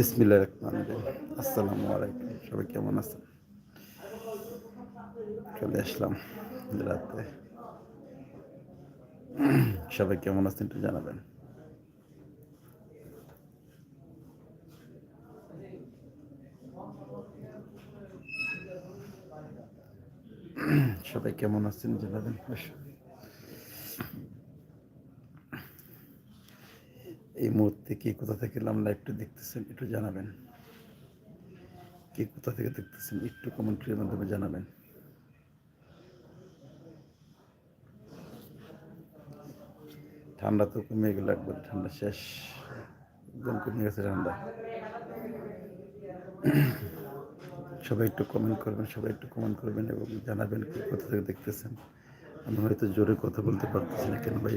বিসমিল্লাহ রহমান আসসালামু আলাইকুম সবাই কেমন আছেন চলে আসলাম রাতে সবাই কেমন আছেন একটু জানাবেন সবাই কেমন আছেন জানাবেন এই মুহূর্তে কে কোথা থেকে লাইভটা দেখতেছেন একটু জানাবেন। কে কোথা থেকে দেখতেছেন একটু কমেন্ট্রির মাধ্যমে জানাবেন। ঠান্ডা তো কমে গেল একবার, ঠান্ডা শেষ। একদম কমে গেছে ঠান্ডা। সবাই একটু কমেন্ট করবেন, সবাই একটু কমেন্ট করবেন এবং জানাবেন কে কোথা থেকে দেখতেছেন। আমি হয়তো জোরে কথা বলতে পারতেছি না কেন ভাই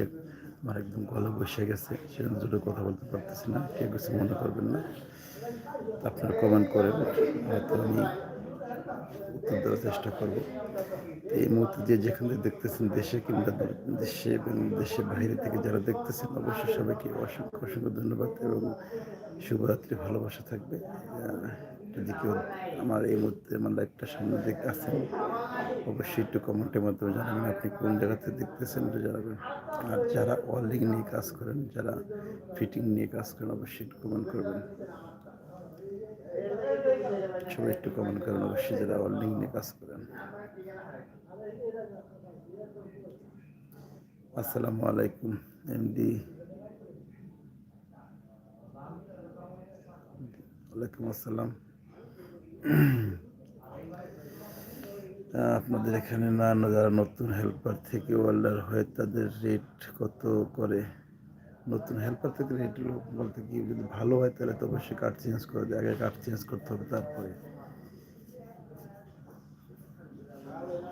আমার একদম গলা বসে গেছে, সেজন্য জোরে কথা বলতে পারতেছি না, কেউ কিছু মনে করবেন না। আপনারা কমেন্ট করেন, হয়তো আমি উত্তর দেওয়ার চেষ্টা করব। এই মুহূর্তে যে যেখান থেকে দেখতেছেন দেশে কিংবা দেশে এবং দেশের বাইরে থেকে যারা দেখতেছেন, অবশ্যই সবাইকে অসংখ্য অসংখ্য ধন্যবাদ এবং শুভরাত্রি, ভালোবাসা থাকবে। যদি কেউ আমার এই মুহূর্তে আমার লাইফটা সামনে দিকে আছেন অবশ্যই একটু কমেন্টের মাধ্যমে জানাবেন আপনি কোন জায়গাতে দেখতেছেন একটু জানাবেন। আর যারা ওয়ার্ল্ডিং নিয়ে কাজ করেন, যারা ফিটিং নিয়ে কাজ করেন, অবশ্যই একটু কমেন্ট করবেন। সবাই একটু কমেন্ট করেন, অবশ্যই যারা ওয়ার্ল্ডিং নিয়ে কাজ করেন। আসসালামু আলাইকুম এমডি ওয়ালাইকুম আসসালাম। আপনাদের এখানে না না যারা নতুন হেল্পার থেকে ওয়ার্ল্ডার হয়ে, তাদের রেট কত করে? নতুন হেল্পার থেকে রেট বলতে কি, যদি ভালো হয় তাহলে তো অবশ্যই কার্ড চেঞ্জ করে দেয়, আগে কার্ড চেঞ্জ করতে হবে তারপরে।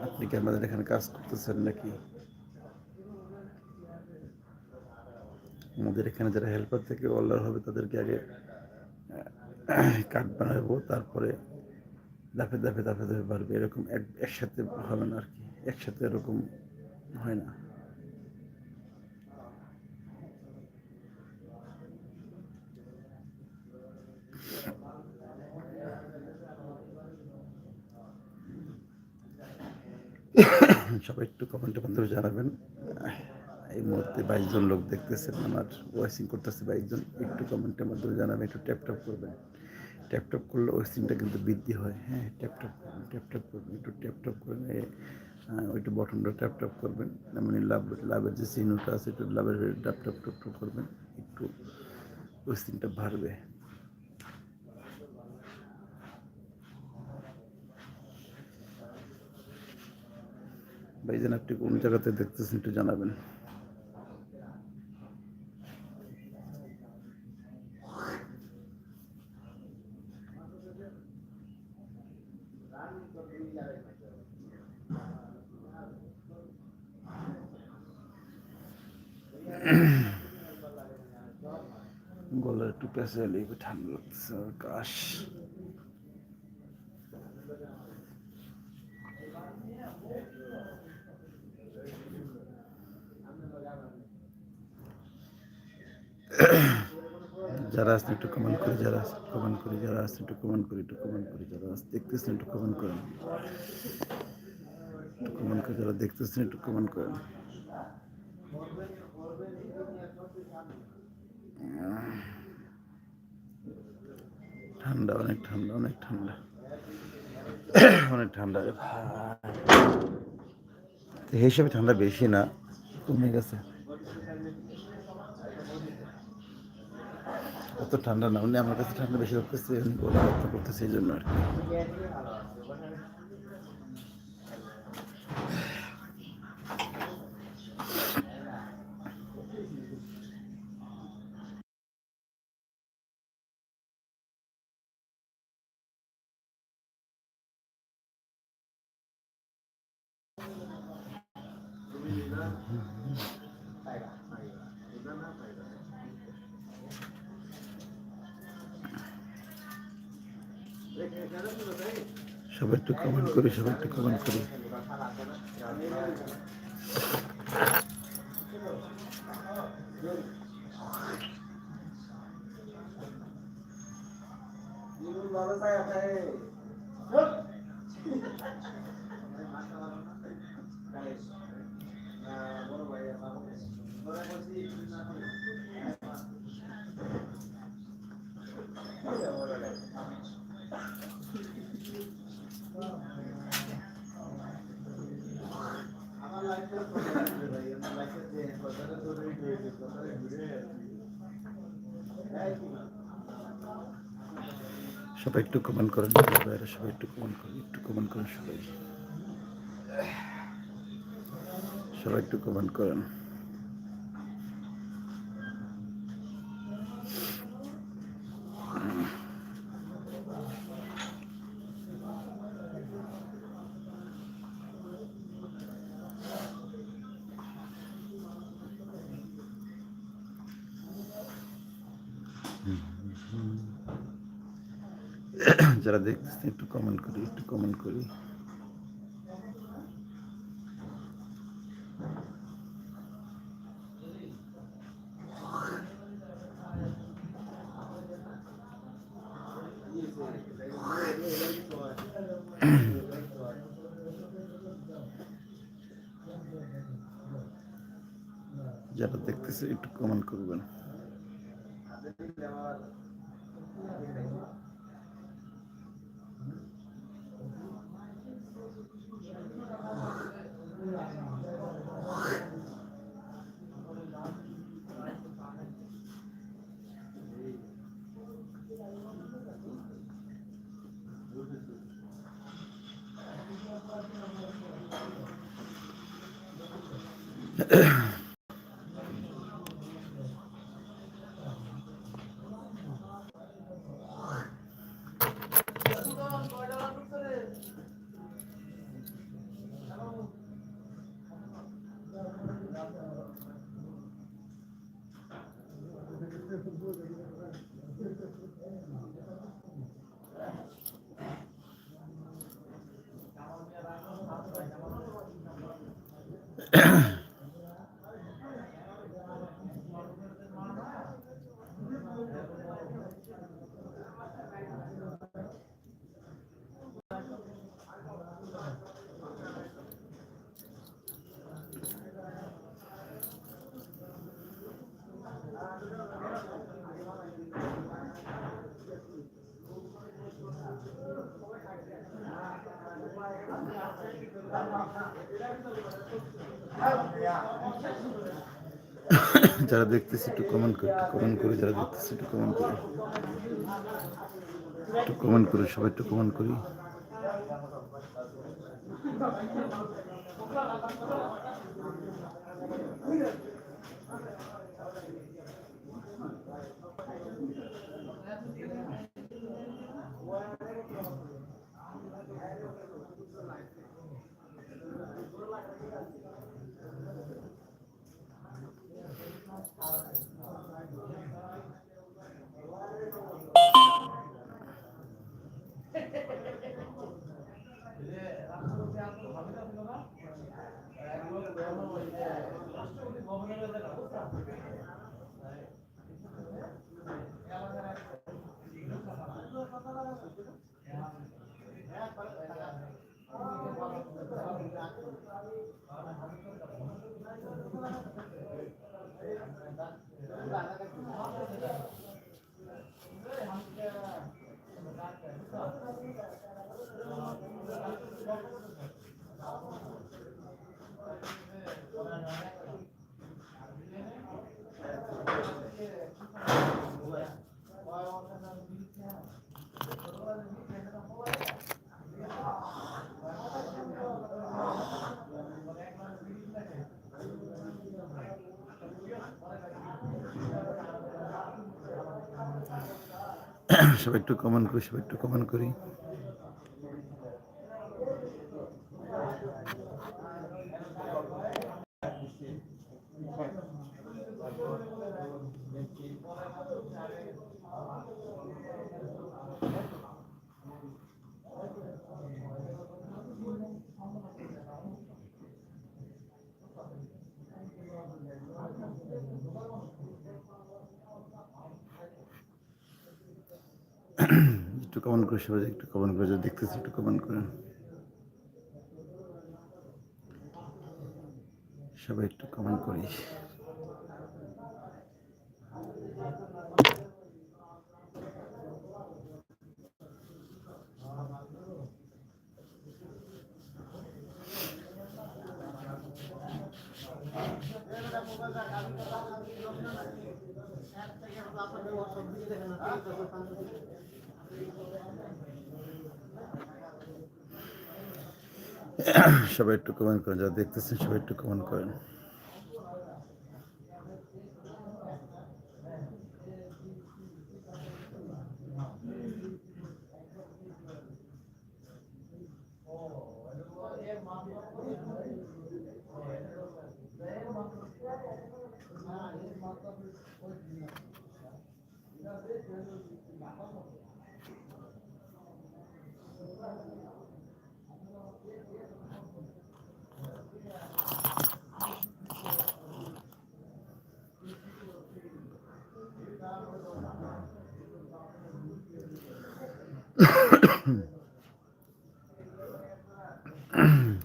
আপনি কি আমাদের এখানে কাজ করতেছেন নাকি? আমাদের এখানে যারা হেল্পার থেকে ওয়ার্ল্ডার হবে তাদেরকে আগে কার্ড বানাবো, তারপরে দাফে দাফে দাফে দাফে বাড়বে। এরকম এক, একসাথে হবে না আর কি। একসাথে এরকম হয় না। সবাই একটু কমেন্টের মাধ্যমে জানাবেন। এই মুহূর্তে বাইশ জন লোক দেখতেছেন, আমার ওয়াইসিং করতেছে বাইশ জন। একটু কমেন্টের মাধ্যমে জানাবেন, একটু ট্যাপ ট্যাপ করবেন। ট্যাপ করলে ওই ওয়াইসিংটা কিন্তু বৃদ্ধি হয়। হ্যাঁ ট্যাপটপ ট্যাপ করবেন ট্যাপ ট্যাপ করবেন একটু ট্যাপটপ ট্যাপ করবেন ওইটু বটনটা ট্যাপ ট্যাপ করবেন মানে লাভ, লাভের যে চিহ্নটা আছে, একটু লাভের ট্যাপ ট্যাপ ট্যাপ ট্যাপ করবেন, একটু ওয়াইসিংটা বাড়বে। ভাইজান, আপনি কোন জায়গাতে দেখতেছেন, একটু জানাবেন। গলার একটু পেঁচে এলে ঠান্ডা লাগতেছে কাশ। যারা আসছেন একটু কমেন্ট করে, যারা আসছেন কমেন্ট করি, যারা আসছেন একটু কমেন্ট করি, একটু কমেন্ট করি, যারা আসছে, দেখতেছেন একটু কমেন্ট করেন। একটু কমেন্ট করে, যারা দেখতেছেন একটু কমেন্ট করেন। ঠান্ডা, অনেক ঠান্ডা অনেক ঠান্ডা। অনেক ঠান্ডা হিসাবে ঠান্ডা বেশি না, কমে গেছে। অত ঠান্ডা না উনি আমার কাছে ঠান্ডা বেশি লাগতেছে করতেছে এই জন্য আর কি। সবাই একটু কমেন্ট করি সবাই একটু কমেন্ট করি। সবাই একটু কমেন্ট করেন ভাইরা সবাই একটু কমেন্ট করেন, একটু কমেন্ট করেন সবাই। সবাই একটু কমেন্ট করেন। দেখতেছেন একটু কমেন্ট করি একটু কমেন্ট করি। যারা দেখতেছে একটু কমেন্ট করবেন। যারা দেখতেছে একটু কমেন্ট করে, একটু কমেন্ট করে, যারা দেখতেছে একটু কমেন্ট করে। একটু কমেন্ট করে, সবাই একটু কমেন্ট করি। ¿verdad? সবাই একটু কমেন্ট করি সবাই একটু কমেন্ট করি। কমেন্ট করে সবাই একটু কমেন্ট করে দেখতেছি একটু কমেন্ট করেন সবাই একটু কমেন্ট করি। সবাই একটু কমেন্ট করেন যারা দেখতেছেন সবাই একটু কমেন্ট করেন।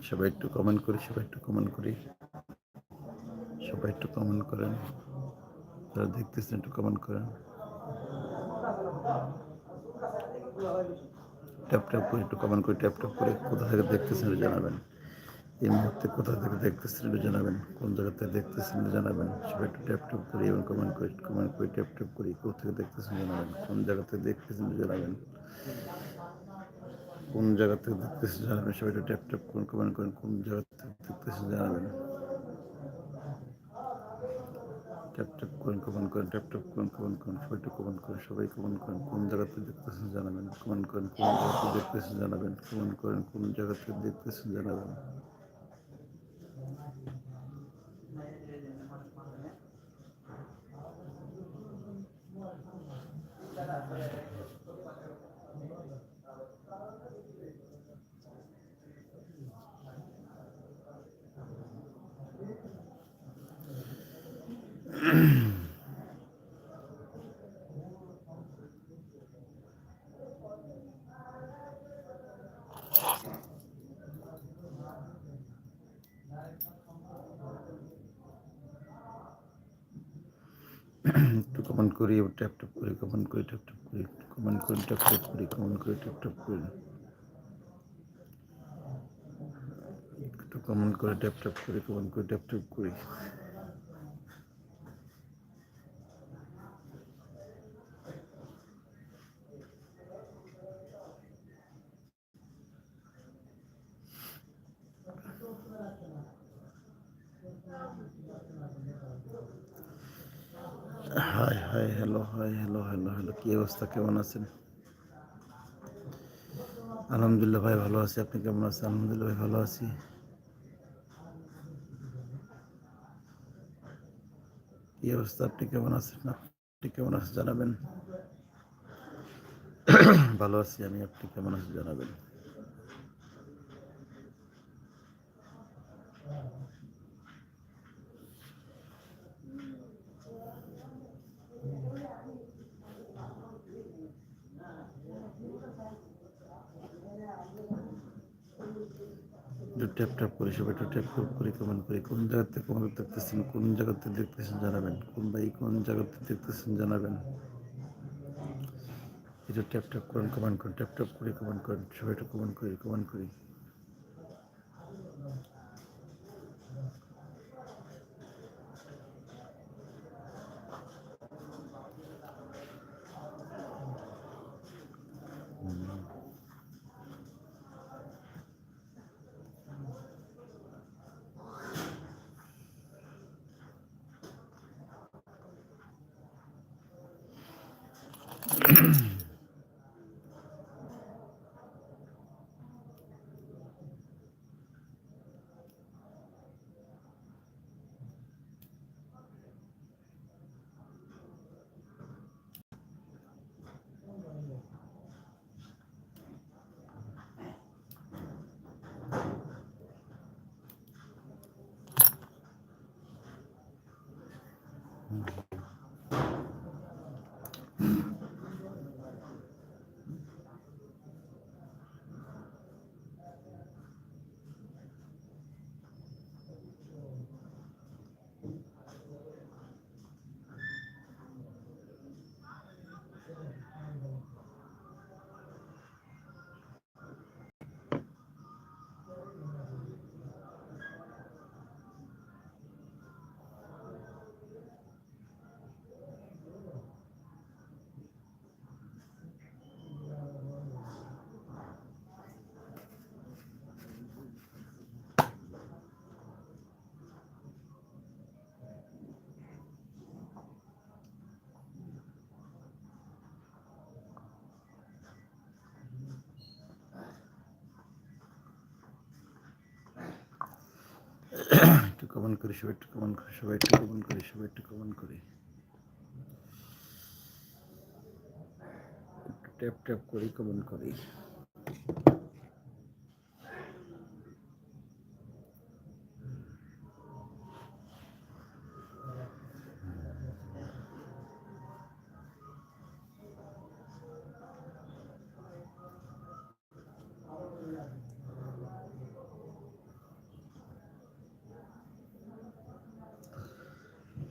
সবাই একটু কমেন্ট করি, সবাই একটু কমেন্ট করি। সবাই একটু কমেন্ট করেন। যারা দেখতেছেন একটু কমেন্ট করেন। ট্যাপ ট্যাপ করে একটু কমেন্ট করে ট্যাপ ট্যাপ করে কোথা থেকে দেখতেছেন একটু জানাবেন। এই মুহূর্তে কোথা থেকে দেখতেছেন একটু জানাবেন। কোন জায়গা থেকে দেখতেছেন জানাবেন। সবাই একটু ট্যাপ ট্যাপ করি এবং কমেন্ট করে কমেন্ট করে ট্যাপ ট্যাপ করি কোথা থেকে দেখতেছেন জানাবেন। কোন জায়গা থেকে দেখতেছেন জানাবেন। কোন জায়গা থেকে দেখতেছে জানাবেন? সবাই একটু ট্যাপ ট্যাপ করুন কমেন্ট করেন, কোন জায়গা থেকে দেখতেছে জানাবেন। ট্যাপ ট্যাপ করেন কমেন্ট করেন, ট্যাপ ট্যাপ করেন কমেন্ট করেন, সবাই একটু কমেন্ট করেন, সবাই কমেন্ট করেন, কোন জায়গা থেকে দেখতেছেন জানাবেন? কমেন্ট করেন, কোন জায়গা থেকে দেখতেছেন জানাবেন? কমেন্ট করেন, কোন জায়গা থেকে দেখতেছেন জানাবেন? একটু কমেন্ট করি ট্যাপ ট্যাপ করি কমেন্ট করি ট্যাপ ট্যাপ করি কমেন্ট করি ট্যাপ ট্যাপ করি কমেন্ট করি ট্যাপ ট্যাপ করি। একটু কমেন্ট করে ট্যাপ ট্যাপ করি কমেন্ট করে ট্যাপ ট্যাপ করি। কি অবস্থা? কেমন আছেন? আলহামদুলিল্লাহ ভাই ভালো আছি। আপনি কেমন আছেন? আলহামদুলিল্লাহ ভাই ভালো আছি। কি অবস্থা? আপনি কেমন আছেন? আপনি কেমন আছেন? জানাবেন। ভালো আছি আমি। আপনি কেমন আছেন? জানাবেন একটু ট্যাপ ট্যাপ করে, সবাই একটু ট্যাপ ট্যাপ করে কমেন্ট করি, কোন জায়গাতে কমেন্ট দেখতেছেন, কোন জায়গাতে দেখতেছেন জানাবেন, কোন ভাই কোন জায়গাতে দেখতেছেন জানাবেন। একটু ট্যাপ ট্যাপ করেন কমেন্ট করেন ট্যাপ ট্যাপ করে কমেন্ট করেন, সবাই একটু কমেন্ট করি কমেন্ট করি। Mm-hmm. একটু কমেন্ট করি, সবাই একটু কমেন্ট করি, সবাই একটু কমেন্ট করি, সবাই একটু কমেন্ট করি। ট্যাপ ট্যাপ করি কমেন্ট করি।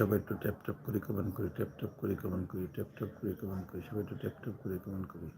সবাই একটু ট্যাপ ট্যাপ করে কমেন্ট করি ট্যাপ ট্যাপ করে কমেন্ট করি ট্যাপ ট্যাপ করে কমেন্ট করি, সবাই একটু ট্যাপ ট্যাপ করে কমেন্ট করি।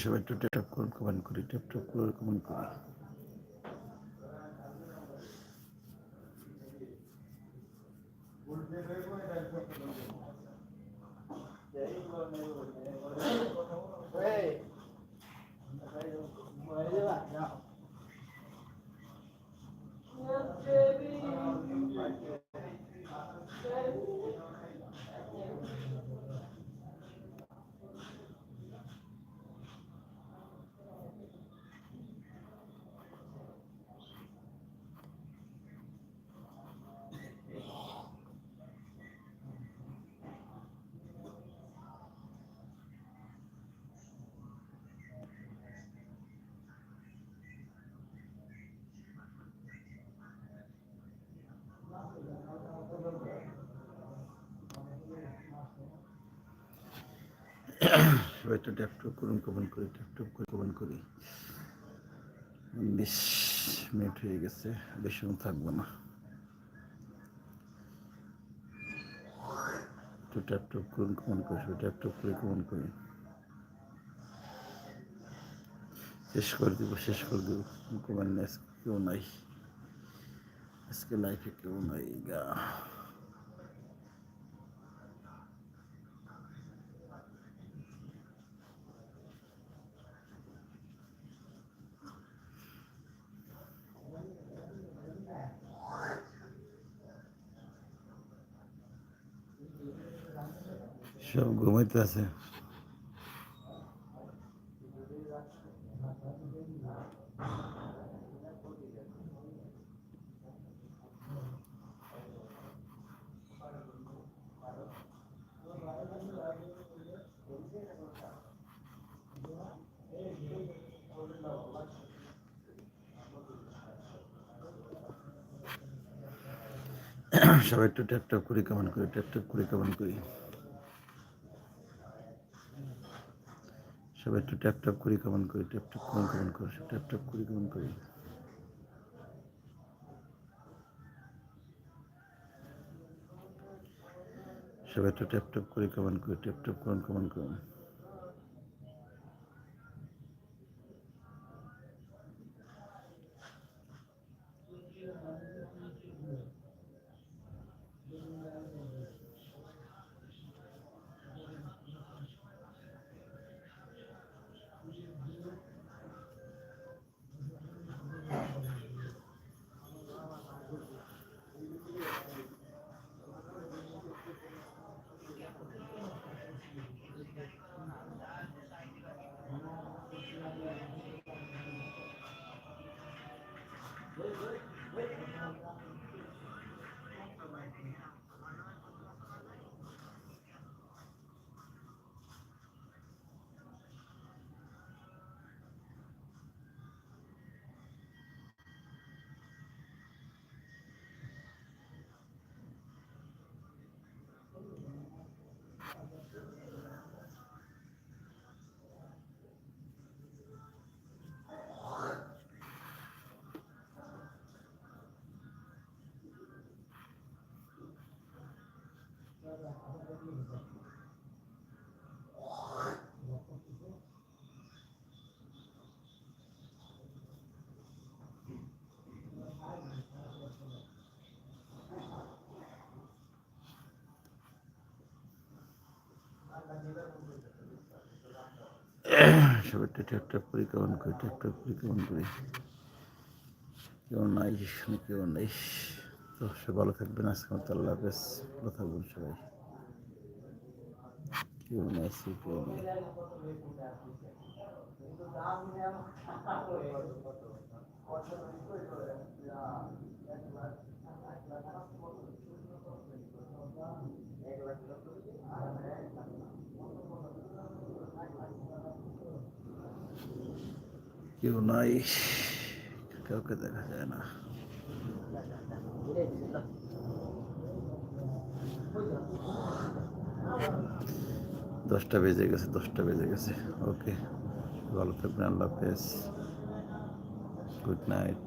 সবাই একটু ট্যাপ করে কমেন্ট করি ট্যাপ ট্যাপ করে কমেন্ট করি সবাই একটু ট্যাপ ট্যাপ করুন কমেন্ট করি ট্যাপ ট্যাপ করে কমেন্ট করি। বিশ মিনিট হয়ে গেছে বেশি থাকব না। একটু ট্যাপ ট্যাপ করুন কমেন্ট করি সবাই ট্যাপ ট্যাপ করে কমেন্ট করি। শেষ করে দিব, শেষ করে দিব। কমেন্ট নেই, আজকে কেউ নাই। আজকে লাইফে কেউ নাই গা। আছে সবাই একটু ট্যাপ ট্যাপ করে কমেন্ট করি ট্যাপ ট্যাপ করে কমেন্ট করি। সবাই একটু ট্যাপ ট্যাপ করে কমেন্ট করি, ট্যাপ ট্যাপ কেমন কমেন্ট করি ট্যাপ ট্যাপ করে কমেন্ট করি। সবাই একটু ট্যাপ ট্যাপ করে কমেন্ট করি, ট্যাপ ট্যাপ কেমন কমেন্ট করি। সবাই একটু ট্যাপ ট্যাপ করি কেমন করি ট্যাপ ট্যাপ করি কেমন করি কেউ নাই, কেউ নেই। তো সে ভালো থাকবেন। আজকে মতো আল্লাহ হাফেজ। ভালো থাকবেন সবাই। কেউ নেই। কেউ নাই, কাউকে দেখা যায় না। দশটা বেজে গেছে দশটা বেজে গেছে। ওকে ভালো থাকবেন আল্লাহ হাফেজ। Good night